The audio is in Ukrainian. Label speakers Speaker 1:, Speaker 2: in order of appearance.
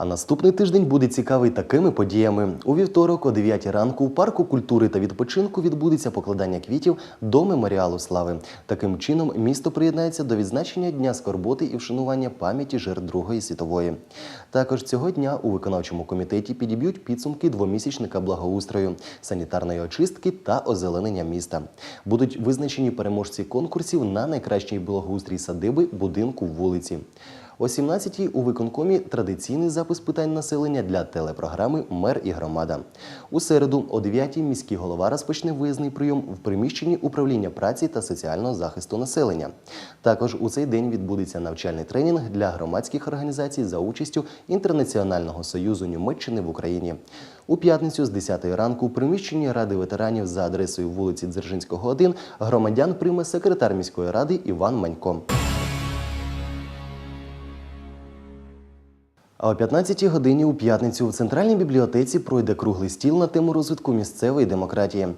Speaker 1: А наступний тиждень буде цікавий такими подіями. У вівторок о 9 ранку у парку культури та відпочинку відбудеться покладання квітів до меморіалу слави. Таким чином місто приєднається до відзначення дня скорботи і вшанування пам'яті жертв Другої світової. Також цього дня у виконавчому комітеті підіб'ють підсумки двомісячника благоустрою, санітарної очистки та озеленення міста. Будуть визначені переможці конкурсів на найкращий благоустрій садиби, будинку, вулиці. О 17-й у виконкомі традиційний запис питань населення для телепрограми Мер і громада. У середу о 9-й міський голова розпочне виїзний прийом в приміщенні управління праці та соціального захисту населення. Також у цей день відбудеться навчальний тренінг для громадських організацій за участю Інтернаціонального союзу Німеччини в Україні. У п'ятницю з 10 ранку у приміщенні Ради ветеранів за адресою вулиці Дзержинського, 1 громадян прийме секретар міської ради Іван Манько. А о 15-й годині у п'ятницю в центральній бібліотеці пройде круглий стіл на тему розвитку місцевої демократії.